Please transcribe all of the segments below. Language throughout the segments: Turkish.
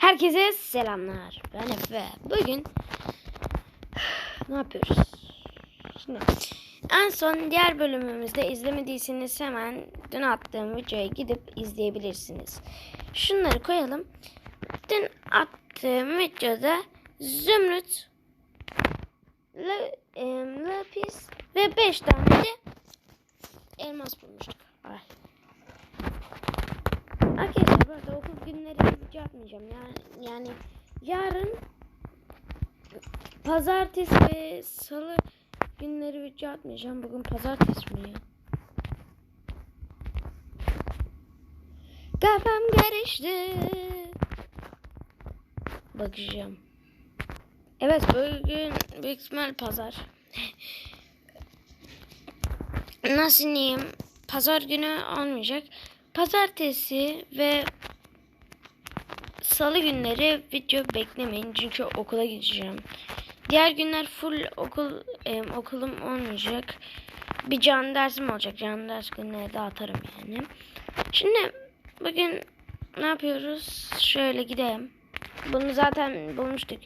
Herkese selamlar. Ben Efe. Bugün ne yapıyoruz? Şimdi, en son diğer bölümümüzde izlemediyseniz hemen dün attığım videoya gidip izleyebilirsiniz. Şunları koyalım. Dün attığım videoda zümrüt, la, lapis ve 5 tane de elmas bulmuştuk. Ay. Arkadaşlar bu arada okul günleri video. Yani, yani yarın pazartesi ve salı günleri video atmayacağım. Bugün pazartesi mi ya? Kafam karıştı. Bakacağım. Evet bugün büyük ihtimal pazar. Nasıl diyeyim? Pazar günü olmayacak. Pazartesi ve salı günleri video beklemeyin çünkü okula gideceğim. Diğer günler full okul e, okulum olmayacak. Bir can dersim olacak. Can ders günleri de atarım yani. Şimdi bugün ne yapıyoruz? Şöyle gidelim. Bunu zaten bulmuştuk.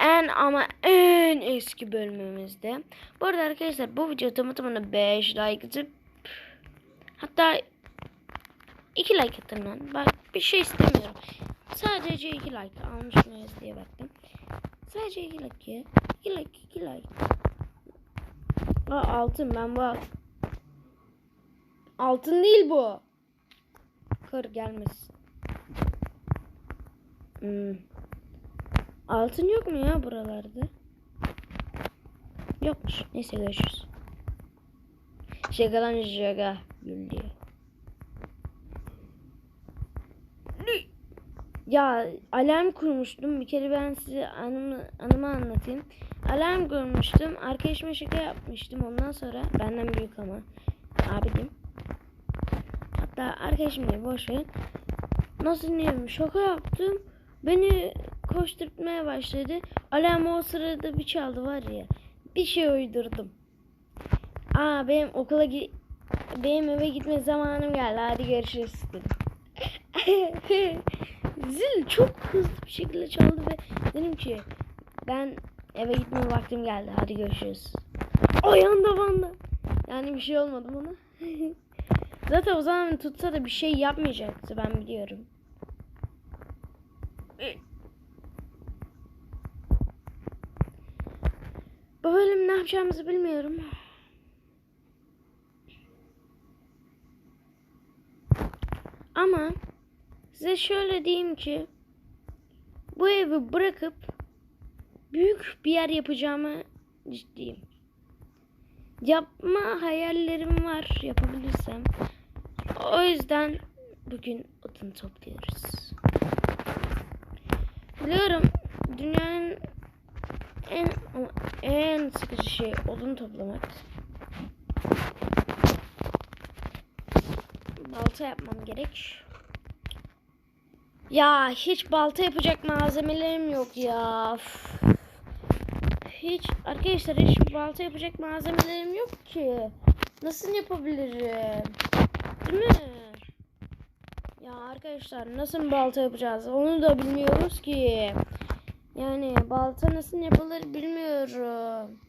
En ama en eski bölümümüzde. Bu arada arkadaşlar bu video tamı tamına 5 like atıp hatta 2 like atın lan. Bak bir şey istemiyorum. Sadece 2 like almış mıyız diye baktım. Sadece 2 like ya. 2 like 2 like. Aa, altın ben bu altın değil bu. Kır gelmesin. Hmm. Altın yok mu ya buralarda? Yokmuş. Neyse görüşürüz. Şakadan şaka gül diye. Ya alarm kurmuştum. Bir kere ben size anımı, anımı anlatayım. Alarm kurmuştum. Arkadaşıma şaka yapmıştım. Ondan sonra benden büyük ama abidim. Hatta arkadaşım diye boş. Nasıl diyeyim şaka yaptım. Beni koşturtmaya başladı. Alarm o sırada bir çaldı var ya. Bir şey uydurdum. Aa benim okula benim eve gitme zamanım geldi. Hadi görüşürüz dedim. Zil çok hızlı bir şekilde çaldı ve dedim ki ben eve gitme vaktim geldi. Hadi görüşürüz. O yanda. Yani bir şey olmadı bana. Zaten o zaman tutsa da bir şey yapmayacaktı ben biliyorum. Bu bölüm ne yapacağımızı bilmiyorum. Ama size şöyle diyeyim ki bu evi bırakıp büyük bir yer yapacağımı ciddiyim. Yapma hayallerim var yapabilirsem. O yüzden bugün odun topluyoruz. Biliyorum dünyanın en en sıkıcı şey odun toplamak. Balta yapmam gerek. Ya hiç balta yapacak malzemelerim yok ya. Hiç arkadaşlar hiç balta yapacak malzemelerim yok ki. Nasıl yapabilirim? Değil mi? Ya arkadaşlar nasıl balta yapacağız? Onu da bilmiyoruz ki. Yani balta nasıl yapılır bilmiyorum.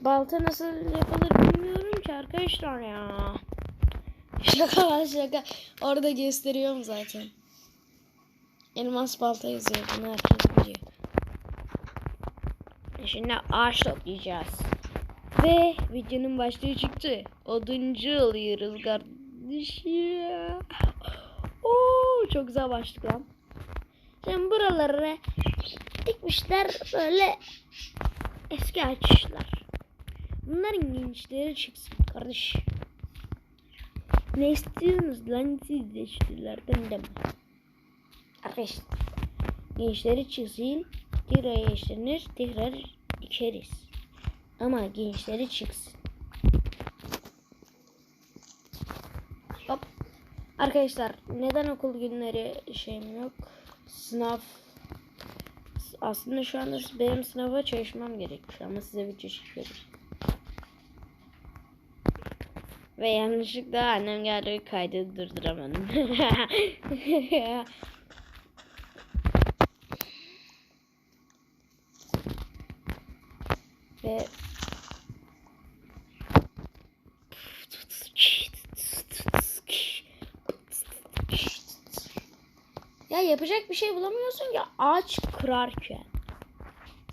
Balta nasıl yapılır bilmiyorum ki arkadaşlar ya. Şaka var şaka. Orada gösteriyorum zaten. Elmas balta yazıyor. Bunu herkes biliyor. Şimdi ağaç toplayacağız. Ve videonun başlığı çıktı. Oduncu oluyoruz kardeşim. Oo, çok güzel başlık lan. Şimdi buraları dikmişler böyle eski ağaçlar. Bunların gençleri çıksın kardeş. Ne istiyorsunuz lan siz de mi? Arkadaşlar gençleri çıksın tekrar yaşlanır tekrar dikeriz. Ama gençleri çıksın. Hop. Arkadaşlar neden okul günleri şeyim yok? Sınav aslında şu anda benim sınava çalışmam gerekiyor ama size video çekiyorum. Ve yanlışlıkla annem geldi kaydı durduramadım. ya yapacak bir şey bulamıyorsun ya ağaç kırarken.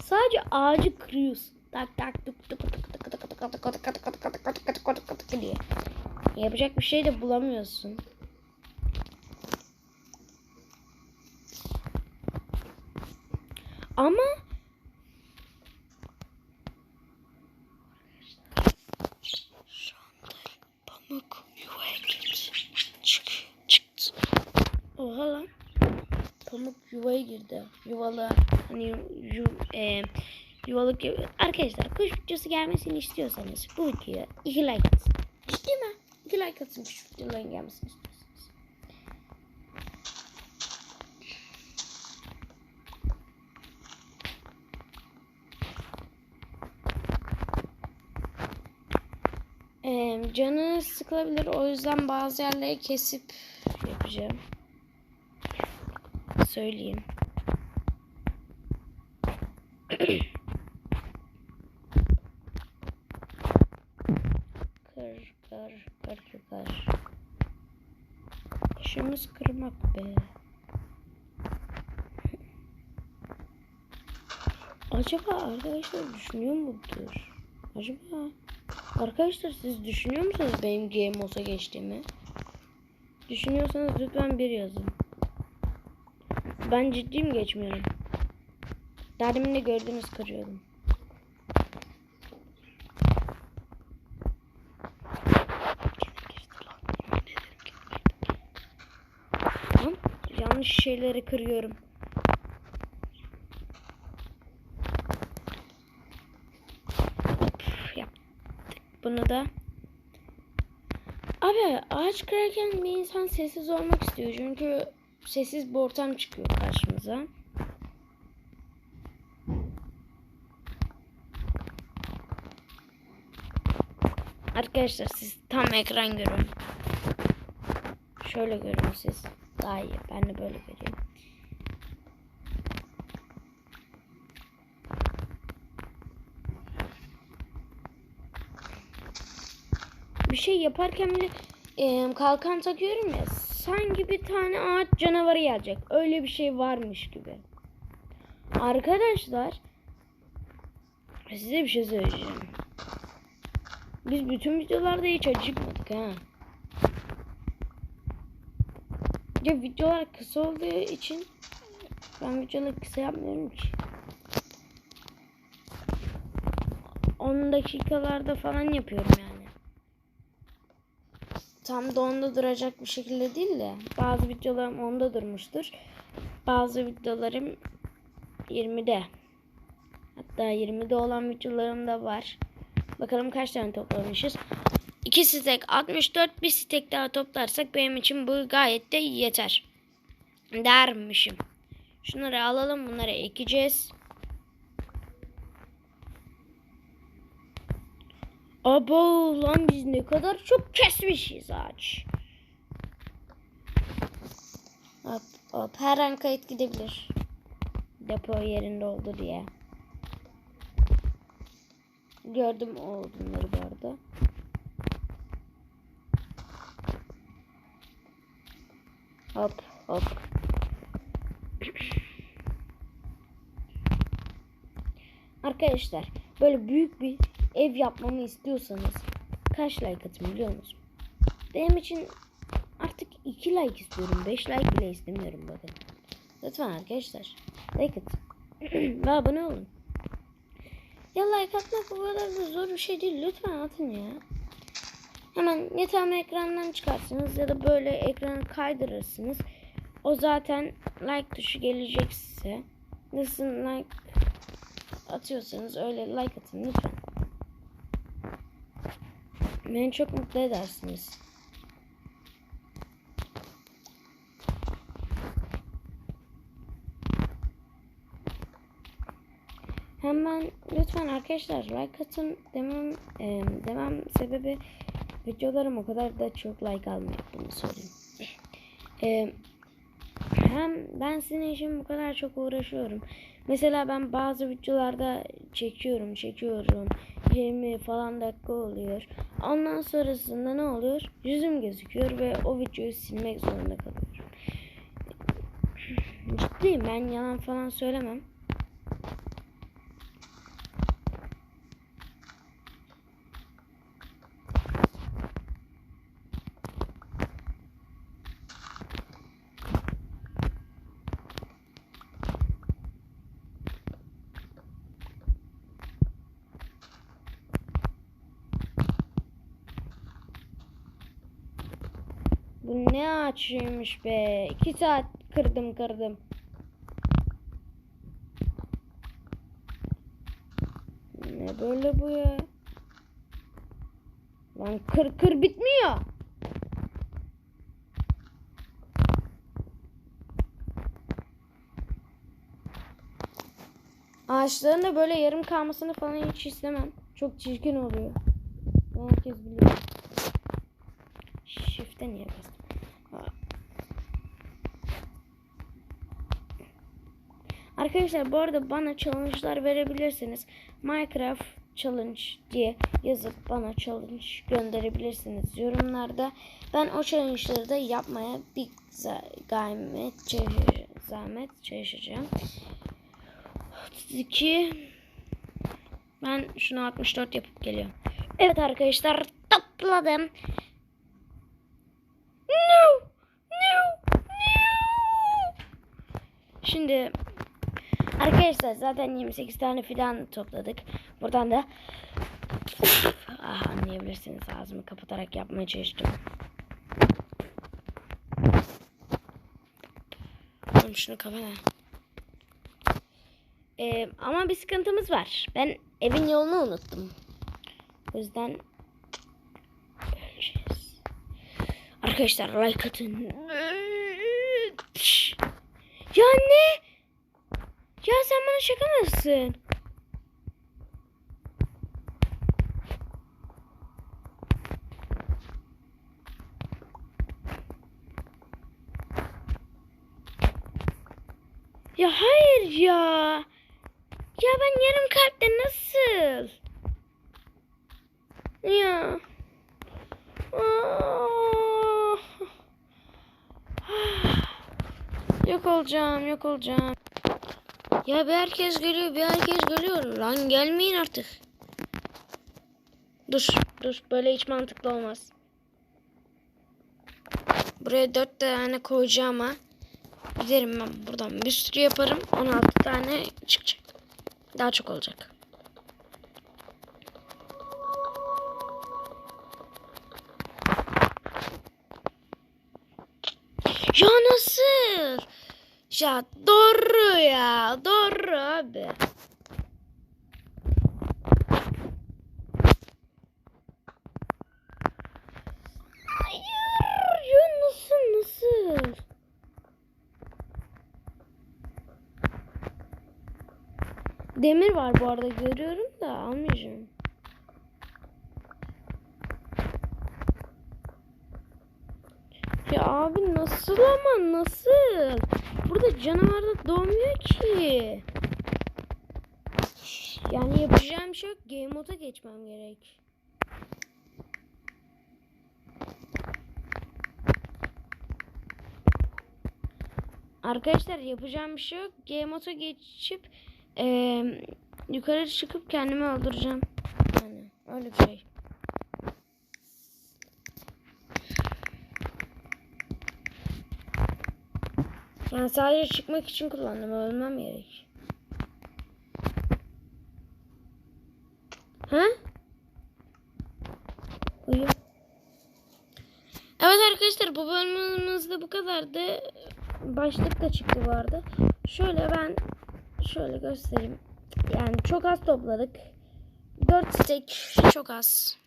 Sadece ağacı kırıyorsun. Tak tak tuk tuk tuk tuk tuk tuk tuk tuk tuk tuk tuk tuk tuk tuk tuk diye. Yapacak bir şey de bulamıyorsun. Ama şu anda pamuk yuvaya girdi. Çık, çıktı. Oha lan. Pamuk yuvaya girdi. Yuvalı hani yu, e, yuvalık. Arkadaşlar kuş videosu gelmesini istiyorsanız bu videoya 2 like atın. Ciddi mi? 2 like atın kuş videoların gelmesini istiyorsanız. Ee, canı sıkılabilir o yüzden bazı yerleri kesip yapacağım. Söyleyeyim. kır kır kır kır kır. İşimiz kırmak be. Acaba arkadaşlar düşünüyor mudur? Acaba Arkadaşlar siz düşünüyor musunuz benim game olsa geçtiğimi? Düşünüyorsanız lütfen bir yazın. Ben ciddiyim geçmiyorum. Derdimin de gördünüz kırıyorum. Lan, Yanlış şeyleri kırıyorum. Üf, yaptık bunu da. Abi ağaç kırarken bir insan sessiz olmak istiyor. Çünkü sessiz bir ortam çıkıyor karşımıza. Arkadaşlar siz tam ekran görün. Şöyle görün siz. Daha iyi. Ben de böyle göreyim. Bir şey yaparken bile e, kalkan takıyorum ya. Sanki bir tane ağaç canavarı gelecek. Öyle bir şey varmış gibi. Arkadaşlar size bir şey söyleyeceğim. Biz bütün videolarda hiç acıkmadık ha. Ya videolar kısa olduğu için ben videoları kısa yapmıyorum ki. 10 dakikalarda falan yapıyorum yani. Tam da onda duracak bir şekilde değil de bazı videolarım onda durmuştur. Bazı videolarım 20'de. Hatta 20'de olan videolarım da var. Bakalım kaç tane toplamışız. 2 stek 64 bir stek daha toplarsak benim için bu gayet de yeter. Dermişim. Şunları alalım bunları ekeceğiz. Abo lan biz ne kadar çok kesmişiz ağaç. Hop hop her an kayıt gidebilir. Depo yerinde oldu diye. Gördüm o odunları bu arada. Hop hop. Arkadaşlar böyle büyük bir ev yapmamı istiyorsanız kaç like atın biliyor musunuz? Benim için artık 2 like istiyorum. 5 like bile istemiyorum bakın. Lütfen arkadaşlar like atın. Ve abone olun. Ya like atmak bu kadar da zor bir şey değil. Lütfen atın ya. Hemen ya tam ekrandan çıkarsınız ya da böyle ekranı kaydırırsınız. O zaten like tuşu gelecek. Nasıl like atıyorsanız öyle like atın lütfen. Beni çok mutlu edersiniz. Hemen lütfen arkadaşlar like atın demem e, demem sebebi videolarım o kadar da çok like almıyor bunu söyleyeyim. E, hem ben sizin için bu kadar çok uğraşıyorum. Mesela ben bazı videolarda çekiyorum çekiyorum. 20 falan dakika oluyor. Ondan sonrasında ne oluyor? Yüzüm gözüküyor ve o videoyu silmek zorunda kalıyorum. Ciddiyim ben yalan falan söylemem. Bu ne açıymış be. 2 saat kırdım kırdım. Ne böyle bu ya? Lan kır kır bitmiyor. Ağaçların da böyle yarım kalmasını falan hiç istemem. Çok çirkin oluyor. Herkes biliyor. Shift'e niye bastım? Aa. Arkadaşlar bu arada bana challenge'lar verebilirsiniz. Minecraft challenge diye yazıp bana challenge gönderebilirsiniz yorumlarda. Ben o challenge'ları da yapmaya bir çalışacağım- zahmet çalışacağım. 32 ben şunu 64 yapıp geliyorum. Evet arkadaşlar topladım. No! No! No! Şimdi arkadaşlar zaten 28 tane fidan topladık. Buradan da ah, anlayabilirsiniz ağzımı kapatarak yapmaya çalıştım. Oğlum şunu kapana. Ee, ama bir sıkıntımız var. Ben evin yolunu unuttum. O yüzden öleceğiz. Arkadaşlar like atın. Ya ne? Ya sen bana şaka mısın? Ya hayır ya. Ya ben yarım kalpte nasıl? Ya. Ah. Yok olacağım, yok olacağım. Ya bir herkes geliyor, bir herkes geliyor. Lan gelmeyin artık. Dur, dur. Böyle hiç mantıklı olmaz. Buraya dört tane koyacağım ha. Giderim ben buradan bir sürü yaparım. 16 tane çıkacak. Daha çok olacak. Ya nasıl? Ya doğru ya. Doğru abi. Nasıl nasıl? Demir var bu arada görüyorum da almayacağım. Ya abi nasıl ama nasıl? Burada canavar da doğmuyor ki. Yani yapacağım şey yok. Game mode'a geçmem gerek. Arkadaşlar yapacağım bir şey yok. Game mode'a geçip eee, yukarı çıkıp kendimi öldüreceğim. Yani öyle bir şey. Yani sadece çıkmak için kullandım. Ölmem gerek. Ha? Uyu. Evet arkadaşlar bu bölümümüzde bu kadardı. Başlık da çıktı bu arada. Şöyle ben şöyle göstereyim. Yani çok az topladık. 4 stek çok az.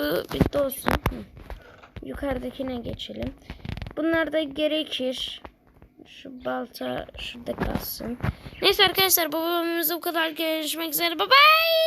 Bu bitti olsun. Hı. Yukarıdakine geçelim. Bunlar da gerekir. Şu balta şurada kalsın. Neyse arkadaşlar bu bölümümüzde bu kadar. Görüşmek üzere. Bye bye.